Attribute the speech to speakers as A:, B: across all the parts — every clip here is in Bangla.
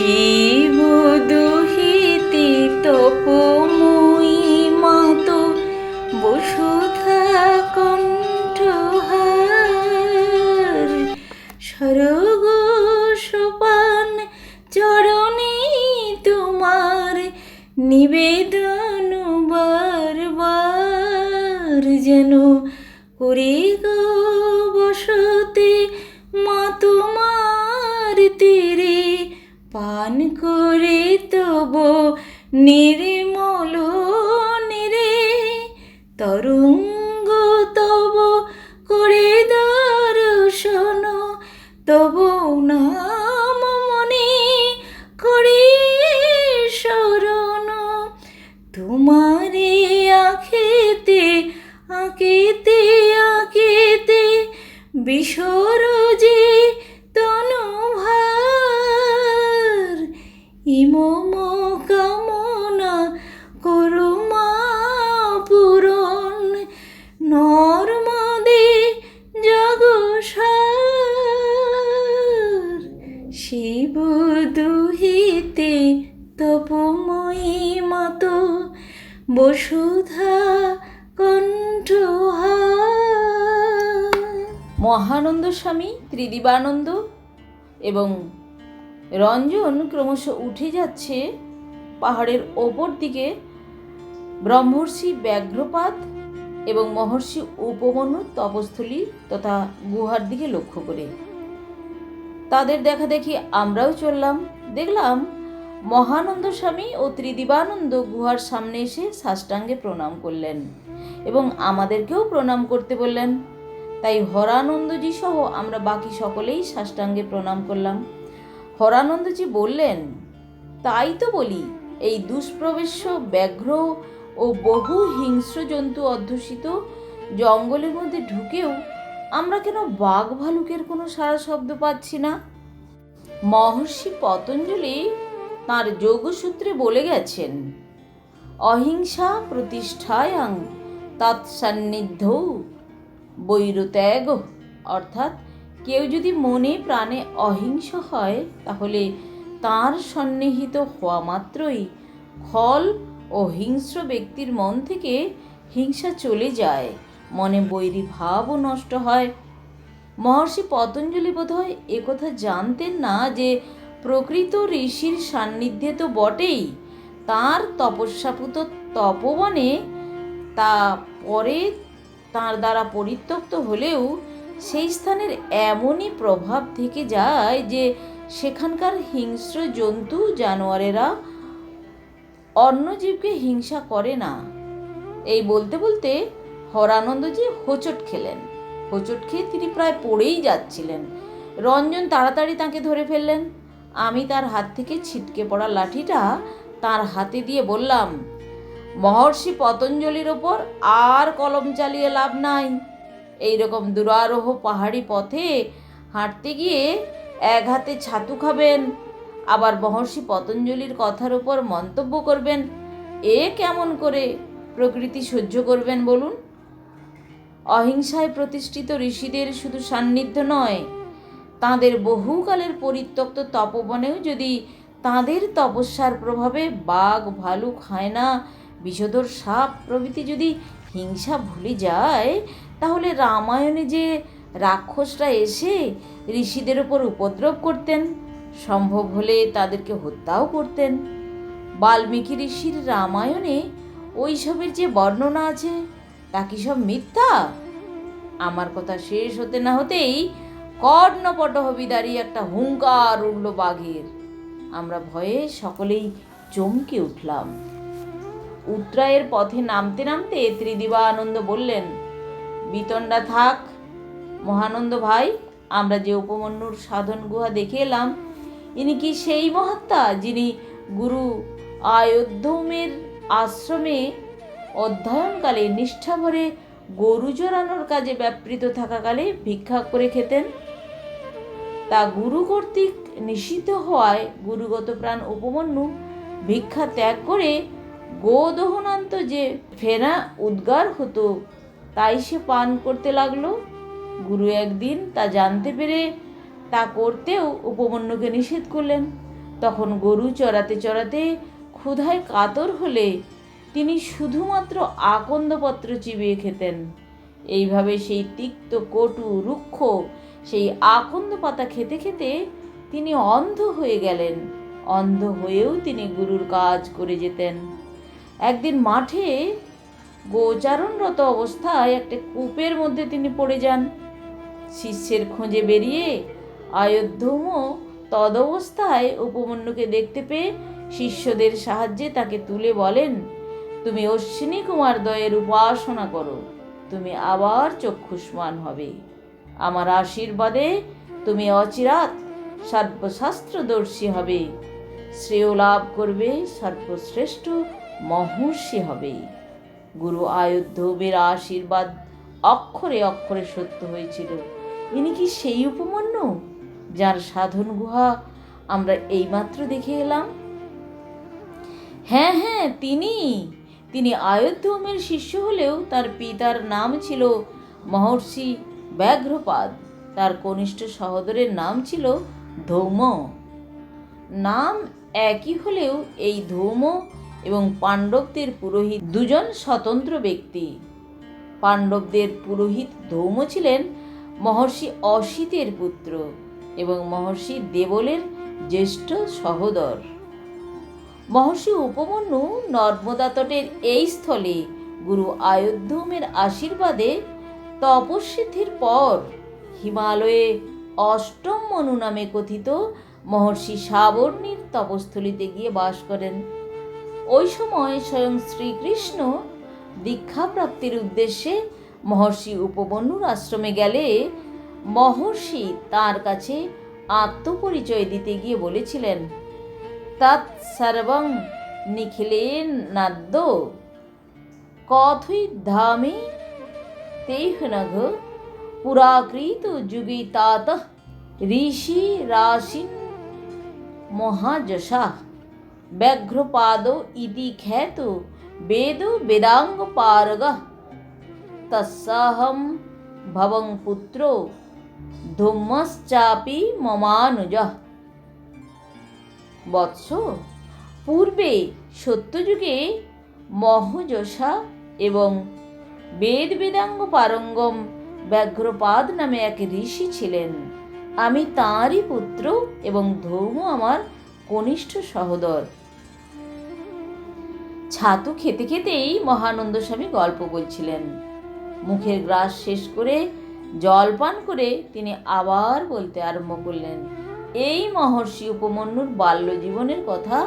A: শিব দুহিতে তপময়ী মাতো, বসুধা কণ্ঠহার। সরগ সোপান চরণে তোমার নিবেদন বারবার যেন করে গো বসতে মা তোমার তীরে। পান করে তব নির্মল নিরে, তরঙ্গ তব করে দর্শন, তব নাম মনে করে শরণ। তোমারে আখেতে আঁকেতে আঁকেতে বিসর ইমম কামনা করো মা পূরণ। নর্মদে জগসার শিব দুহিতে তপময়ী মত, বসুধা কণ্ঠহার মহানন্দ স্বামী, ত্রিদিবানন্দ এবং রঞ্জন ক্রমশ উঠে যাচ্ছে পাহাড়ের ওপর দিকে। ব্রহ্মর্ষি ব্যাঘ্রপাত এবং মহর্ষি উপমন্যু তপস্থলী তথা গুহার দিকে লক্ষ্য করে। তাদের দেখা দেখি আমরাও চললাম। দেখলাম মহানন্দ স্বামী ও ত্রিদিবানন্দ গুহার সামনে এসে সাষ্টাঙ্গে প্রণাম করলেন এবং আমাদেরকেও প্রণাম করতে বললেন। তাই হরানন্দজি সহ আমরা বাকি সকলেই সাষ্টাঙ্গে প্রণাম করলাম। হরানন্দজি বললেন, তাই তো বলি, এই দুষ্প্রবেশ্য, ব্যাঘ্র ও বহু হিংস্র জন্তু অধ্যুষিত জঙ্গলের মধ্যে ঢুকেও আমরা কেন বাঘ ভালুকের কোনো সারা শব্দ পাচ্ছি না? মহর্ষি পতঞ্জলি তাঁর যোগসূত্রে বলে গেছেন, অহিংসা প্রতিষ্ঠায়াং তৎসান্নিধ্য বৈরত্যাগ, অর্থাৎ কেউ যদি মনে প্রাণে অহিংস হয়, তাহলে তার সন্নিহিত হওয়া মাত্রই খল ও হিংস্র ব্যক্তির মন থেকে হিংসা চলে যায়। মনে বৈরী ভাবও নষ্ট হয়। মহর্ষি পতঞ্জলি বোধহয় একথা জানতেন না যে প্রকৃত ঋষির সান্নিধ্যে তো বটেই। তার তপস্যাপুত তপবনে তা পরে তার দ্বারা পরিত্যক্ত হলেও সেই স্থানের এমনই প্রভাব থেকে যায় যে সেখানকার হিংস্র জন্তু জানোয়ারেরা অন্য জীবকে হিংসা করে না। এই বলতে বলতে হরানন্দজি হোঁচট খেলেন। হোঁচট খেয়ে তিনি প্রায় পড়েই যাচ্ছিলেন। রঞ্জন তাড়াতাড়ি তাকে ধরে ফেললেন। আমি তার হাত থেকে ছিটকে পড়া লাঠিটা তার হাতে দিয়ে বললাম, মহর্ষি পতঞ্জলির ওপর আর কলম চালিয়ে লাভ নাই। এই রকম দুরারোহ পাহাড়ি পথে হাঁটতে গিয়ে এক হাতে ছাতু খাবেন, আবার মহর্ষি পতঞ্জলির কথার উপর মন্তব্য করবেন। এ কেমন করে প্রকৃতি সহ্য করবেন বলুন? অহিংসায় প্রতিষ্ঠিত ঋষিদের শুধু সান্নিধ্য নয়, তাঁদের বহুকালের পরিত্যক্ত তপবনেও যদি তাঁদের তপস্যার প্রভাবে বাঘ, ভালুক, হায়না, বিষধর সাপ প্রভৃতি যদি হিংসা ভুলে যায় তাহলে রামায়ণে যে রাক্ষসরা এসে ঋষিদের ওপর উপদ্রব করতেন, সম্ভব হলে তাদেরকে হত্যাও করতেন। বাল্মীকি ঋষির রামায়ণে ওইসবের যে বর্ণনা আছে, তা কি সব মিথ্যা? আমার কথা শেষ হতে না হতেই কর্ণপটহবিদারী একটা হুঙ্কার উঠল বাঘের। আমরা ভয়ে সকলেই চমকে উঠলাম। উত্তরায়ের পথে নামতে নামতে ত্রিদিবা আনন্দ বললেন বিতণ্ডা থাক। মহানন্দ ভাই, আমরা যে উপমন্যুর সাধন গুহা দেখে এলাম, ইনি কি সেই মহাত্মা যিনি গুরু আয়োধ্যমের আশ্রমে অধ্যয়নকালে নিষ্ঠাভরে গরু চড়ানোর কাজে ব্যাপৃত থাকাকালে ভিক্ষা করে খেতেন? তা গুরু কর্তৃক নিষিদ্ধ হওয়ায় গুরুগত প্রাণ উপমন্যু ভিক্ষা ত্যাগ করে গোদহনান্ত যে ফেনা উদ্গার হতো তাই সে পান করতে লাগল। গুরু একদিন তা জানতে পেরে তা করতেও উপমন্যুকে নিষেধ করলেন। তখন গরু চড়াতে চড়াতে ক্ষুধায় কাতর হলে তিনি শুধুমাত্র আকন্দপত্র চিবিয়ে খেতেন। এইভাবে সেই তিক্ত কটু রুক্ষ সেই আকন্দ পাতা খেতে খেতে তিনি অন্ধ হয়ে গেলেন। অন্ধ হয়েও তিনি গুরুর কাজ করে যেতেন। একদিন মাঠে গোচারণরত অবস্থায় একটা কূপের মধ্যে তিনি পড়ে যান। শিষ্যের খোঁজে বেরিয়ে আয়োধ্যম তদবস্থায় উপমন্যুকে দেখতে পেয়ে শিষ্যদের সাহায্যে তাকে তুলে বলেন, তুমি অশ্বিনী কুমার দয়ের উপাসনা করো, তুমি আবার চক্ষুষ্মান হবে। আমার আশীর্বাদে তুমি অচিরাত সর্বশাস্ত্রদর্শী হবে। শ্রেয় লাভ করবে সর্বশ্রেষ্ঠ মহর্ষি হবে। গুরু আয়োধ্যবের আশীর্বাদ অক্ষরে অক্ষরে সত্য হয়েছিল। ইনি কি সেই উপমন্য? যার সাধন গুহা আমরা এইমাত্র দেখে এলাম? হ্যাঁ হ্যাঁ তিনি। তিনি আয়োধ্যমের শিষ্য হলেও তার পিতার নাম ছিল মহর্ষি ব্যাঘ্রপাদ। তার কনিষ্ঠ সহোদরের নাম ছিল ধৌম। নাম একই হলেও এই ধৌম এবং পাণ্ডবদের পুরোহিত দুজন স্বতন্ত্র ব্যক্তি। পাণ্ডবদের পুরোহিত ধৌম ছিলেন মহর্ষি অসিতের পুত্র এবং মহর্ষি দেবলের জ্যেষ্ঠ সহোদর। মহর্ষি উপমন্যু নর্মদা তটের এই স্থলে গুরু আয়োধ্যমের আশীর্বাদে তপস্বিদ্ধির পর হিমালয়ে অষ্টম মনু নামে কথিত মহর্ষি সাবর্ণীর তপস্থলিতে গিয়ে বাস করেন। ওই সময় স্বয়ং শ্রীকৃষ্ণ দীক্ষাপ্রাপ্তির উদ্দেশ্যে মহর্ষি উপবন্যুর আশ্রমে গেলে মহর্ষি তার কাছে আত্মপরিচয় দিতে গিয়ে বলেছিলেন, তৎ সর্বং নিখিলে নাদ্য কথই ধামে তেহ নঘ পুরাকৃত যুগে তাত ঋষি রাশিন মহাযশা। ব্যাঘ্রপাদ ইতি খ্যাত বেদ বেদাঙ্গ পারগ তৎসাহম ভবং পুত্র ধুম্মশ্চাপি মমানুজ বৎস পূর্বে সত্যযুগে মহযশা এবং বেদ বেদাঙ্গ পারঙ্গম ব্যাঘ্রপাদ নামে এক ঋষি ছিলেন আমি তাঁরই পুত্র এবং ধৌম আমার কনিষ্ঠ সহোদর ছাতু খেতে খেতেই মহানন্দ স্বামী গল্প বলছিলেন। মুখের গ্রাস শেষ করে জল পান করে তিনি আবার বলতে আরম্ভ করলেন, এই মহর্ষি উপমন্যুর বাল্য জীবনের কথা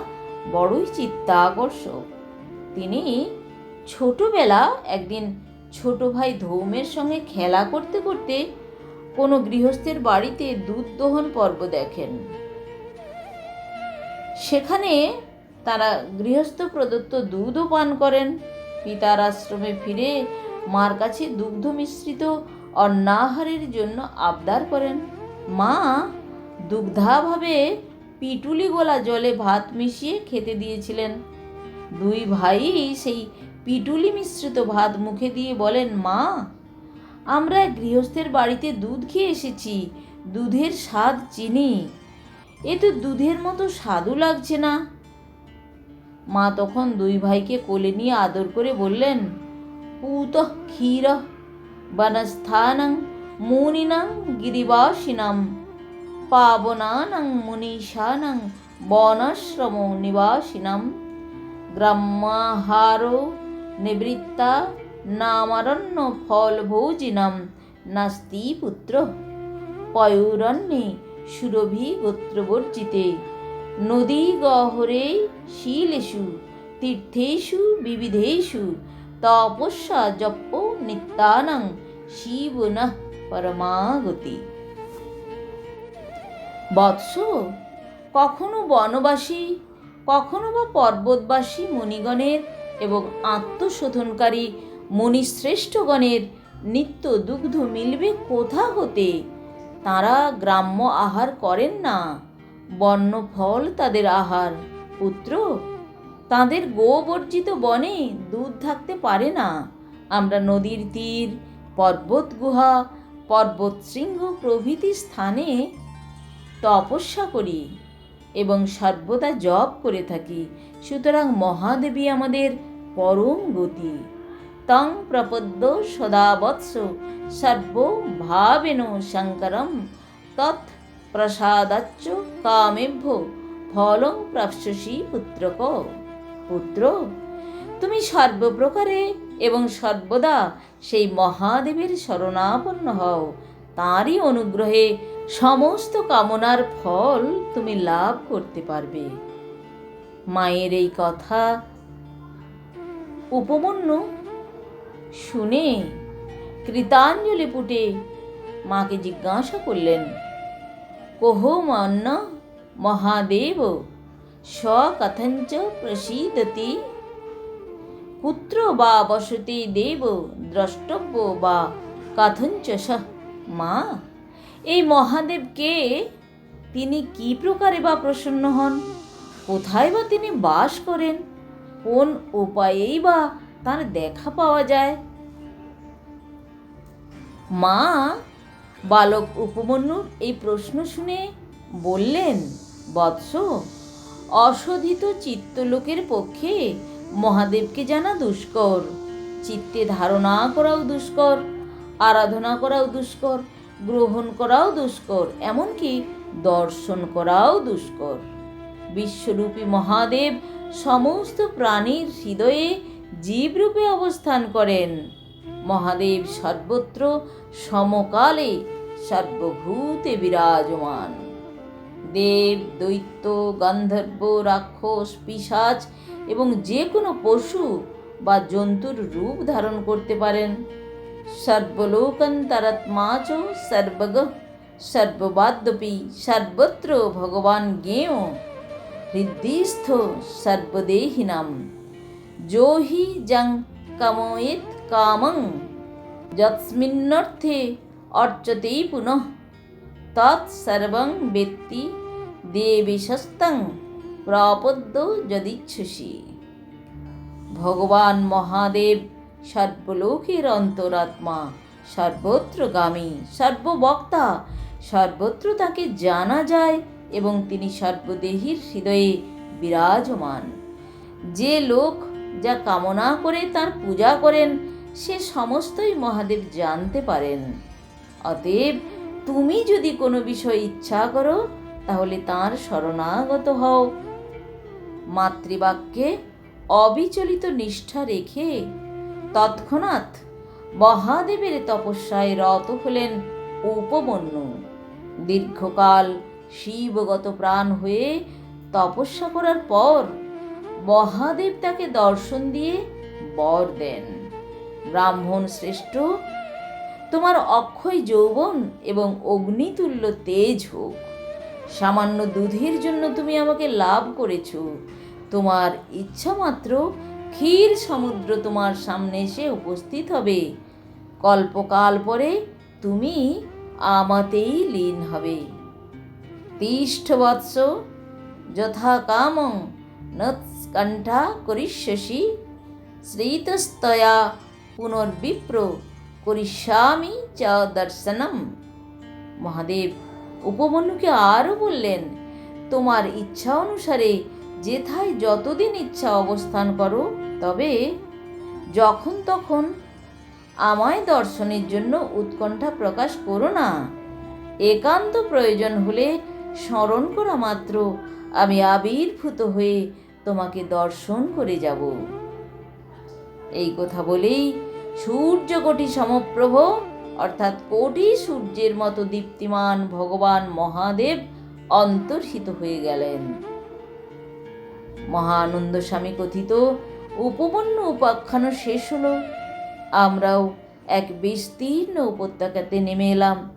A: বড়ই চিত্তাকর্ষক। তিনি ছোটবেলা একদিন ছোট ভাই ধৌমের সঙ্গে খেলা করতে করতে কোনো গৃহস্থের বাড়িতে দুধ দহন পর্ব দেখেন। সেখানে তারা গৃহস্থ প্রদত্ত দুধও পান করেন। পিতার আশ্রমে ফিরে মার কাছে দুগ্ধ মিশ্রিত অন্নাহারের জন্য আবদার করেন। মা দুগ্ধাভাবে পিটুলি গোলা জলে ভাত মিশিয়ে খেতে দিয়েছিলেন। দুই ভাই সেই পিটুলি মিশ্রিত ভাত মুখে দিয়ে বলেন, মা, আমরা গৃহস্থের বাড়িতে দুধ খেয়ে এসেছি। দুধের স্বাদ চিনি। এ তো দুধের মতো স্বাদও লাগছে না। মা তখন দুই ভাইকে কোলে নিয়ে আদর করে বললেন, পুত ক্ষীর বনস্থানং মুনিনাং গিরিবাসিনাম পাবনানং মুনিশানং বনাশ্রম নিবাসিনাম গ্রাম্যাহারো নিবৃত্তা নামারণ্য ফলভোজিনাম নাস্তি পুত্র পয়ুরণ্যে সুরভি গোত্রবর্জিতে। নদী গহরে শিলেষু, তীর্থেষু, বিবিধেষু, তপস্যা জপ নিত্যানং শিব নঃ পরমাগতি। বৎস, কখনো বনবাসী, কখনো বা পর্বতবাসী মণিগণের এবং আত্মশোধনকারী মণিশ্রেষ্ঠগণের নিত্য দুগ্ধ মিলবে কোথা হতে? তারা গ্রাম্য আহার করেন না। বন্য ফল তাদের আহার। পুত্র, তাদের গোবর্জিত বনে দুধ থাকতে পারে না। আমরা নদীর তীর, পর্বত গুহা, পর্বত শৃঙ্গ প্রভৃতি স্থানে তপস্যা করি এবং সর্বদা জপ করে থাকি। সুতরাং মহাদেবী আমাদের পরম গতি। তং প্রপদ্য সদাবৎস সর্বভাবেন শঙ্করম তৎ প্রসাদাচ্চ কামেভ্য, ফলং প্রাপ্স্যসি পুত্রক। পুত্র, তুমি সর্বপ্রকারে এবং সর্বদা সেই মহাদেবের শরণাপন্ন হও। তাঁরই অনুগ্রহে সমস্ত কামনার ফল তুমি লাভ করতে পারবে। মায়ের এই কথা উপমন্যু শুনে কৃতাঞ্জলি পুটে মাকে জিজ্ঞাসা করলেন কোহ মন্ন মহাদেব স্বকথঞ্চ প্রসীদতি কুত্র বা বসতি দেব দ্রষ্টব্য বা কথঞ্চ মা এই মহাদেব কে তিনি কি প্রকারে বা প্রসন্ন হন? কোথায় বা তিনি বাস করেন? কোন উপায়েই বা তার দেখা পাওয়া যায়? মা বালক উপমন্যুর এই প্রশ্ন শুনে বললেন, বৎস, অশোধিত চিত্তলোকের পক্ষে মহাদেবকে জানা দুষ্কর। চিত্তে ধারণা করাও দুষ্কর, আরাধনা করাও দুষ্কর, গ্রহণ করাও দুষ্কর, এমনকি দর্শন করাও দুষ্কর। বিশ্বরূপী মহাদেব সমস্ত প্রাণীর হৃদয়ে জীবরূপে অবস্থান করেন। মহাদেব সর্বত্র সমকালে সর্বভূতে বিরাজমান। দেব, দৈত্য, গন্ধর্ব, রাক্ষস, পিশাচ এবং যে কোনো পশু বা জন্তুর রূপ ধারণ করতে পারেন। সর্বলোকান্তরাত্মা চ সর্বগ, সর্ববাদ্যপি, সর্বত্র ভগবান জ্ঞেয় হৃদিস্থ সর্বদেহিনাম। যো হি জং কামং যৎস্মিন্নর্থে অর্চতেই পুনঃ তৎসর্বং বেত্তি দেবীশস্তং প্রপদ্য যদিচ্ছুষি। ভগবান মহাদেব সর্বলোকের অন্তরাত্মা, সর্বত্রগামী, সর্ববক্তা, সর্বত্র তাকে জানা যায় এবং তিনি সর্বদেহীর হৃদয়ে বিরাজমান। যে লোক যা কামনা করে তার পূজা করেন সে সমস্তই মহাদেব জানতে পারেন। অতএব তুমি যদি কোনো বিষয় ইচ্ছা করো, তাহলে তার শরণাগত হও। মাতৃবাক্যে অবিচলিত নিষ্ঠা রেখে তৎক্ষণাৎ মহাদেবের তপস্যায় রত হলেন উপমন্যু। দীর্ঘকাল শিবগত প্রাণ হয়ে তপস্যা করার পর মহাদেব তাকে দর্শন দিয়ে বর দেন। ব্রাহ্মণ শ্রেষ্ঠ। তোমার অক্ষয় যৌবন এবং অগ্নিতুল্য তেজ হোক। সামান্য দুধের জন্য তুমি আমাকে লাভ করেছ। তোমার ইচ্ছা মাত্র ক্ষীর সমুদ্র তোমার সামনে এসে উপস্থিত হবে। কল্পকাল পরে তুমি আমাতেই লীন হবে। তিষ্ঠ বৎস যথা নৎকণ্ঠা করিষ্যসি। শ্রীতস্তয়া পুনর্বিপ্র করিষ্যামি চ দর্শনম। মহাদেব উপমন্যুকে আরও বললেন, তোমার ইচ্ছা অনুসারে যেথায় যতদিন ইচ্ছা অবস্থান করো, তবে যখন তখন আমায় দর্শনের জন্য উৎকণ্ঠা প্রকাশ করো না। একান্ত প্রয়োজন হলে স্মরণ করা মাত্র। আমি আবির্ভূত হয়ে তোমাকে দর্শন করে যাব। এই কথা বলেই সূর্য সূর্যকোটি সমপ্রভ, অর্থাৎ কোটি সূর্যের মতো দীপ্তিমান ভগবান মহাদেব অন্তর্হিত হয়ে গেলেন। মহানন্দ স্বামী কথিত উপপন্ন উপাখ্যান শেষ হলো। আমরাও এক বিস্তীর্ণ উপত্যকাতে নেমে এলাম।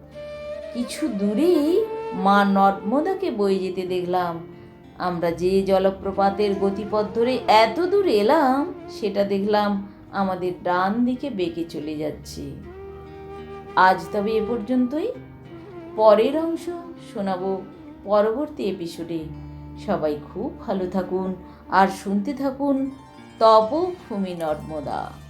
A: কিছু দূরেই মা নর্মদাকে বয়ে যেতে দেখলাম। আমরা যে জলপ্রপাতের গতিপথ ধরে এত দূর এলাম, সেটা দেখলাম আমাদের ডান দিকে বেঁকে চলে যাচ্ছে। আজ তবে এ পর্যন্তই। পরের অংশ শোনাবো পরবর্তী এপিসোডে সবাই খুব ভালো থাকুন আর শুনতে থাকুন তপভূমি নর্মদা।